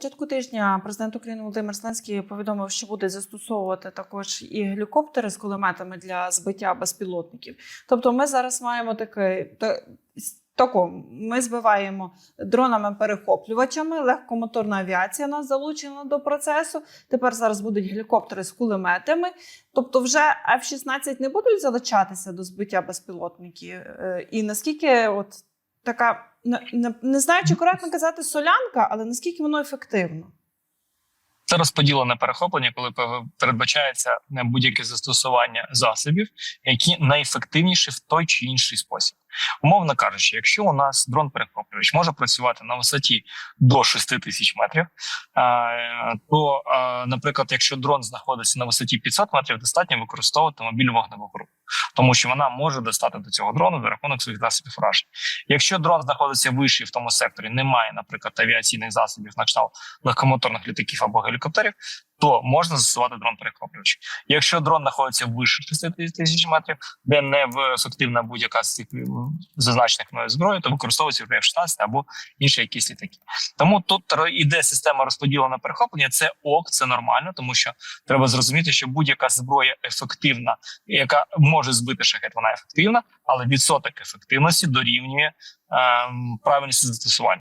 початку тижня президент України Володимир Зеленський повідомив, що буде застосовувати також і гелікоптери з кулеметами для збиття безпілотників. Тобто, ми зараз маємо таке та, тако, ми збиваємо дронами-перехоплювачами, легкомоторна авіація нас залучена до процесу. Тепер зараз будуть гелікоптери з кулеметами. Тобто, вже F-16 не будуть залучатися до збиття безпілотників. Е, І наскільки от така не, не, знаю, чи коректно казати солянка, але наскільки воно ефективно? Це розподілене перехоплення, коли пе- передбачається будь-яке застосування засобів, які найефективніші в той чи інший спосіб. Умовно кажучи, якщо у нас дрон перехоплювач може працювати на висоті до 6 тисяч метрів, то, наприклад, якщо дрон знаходиться на висоті 500 метрів, достатньо використовувати мобільну вогневу групу, тому що вона може достати до цього дрону за рахунок своїх засобів враження. Якщо дрон знаходиться вище в тому секторі, немає, наприклад, авіаційних засобів на кшталт легкомоторних літаків або гелікоптерів, то можна застосувати дрон перехоплювач. Якщо дрон знаходиться вище 6 тисяч метрів, де не в- ефективна будь-яка з цих зазначених мною зброї, то використовується вже F-16 або інші якісь літаки. Тому тут іде система розподіленого перехоплення. Це ок, це нормально, тому що треба зрозуміти, що будь-яка зброя ефективна, яка може збити шахет, вона ефективна, але відсоток ефективності дорівнює ем, правильності застосування.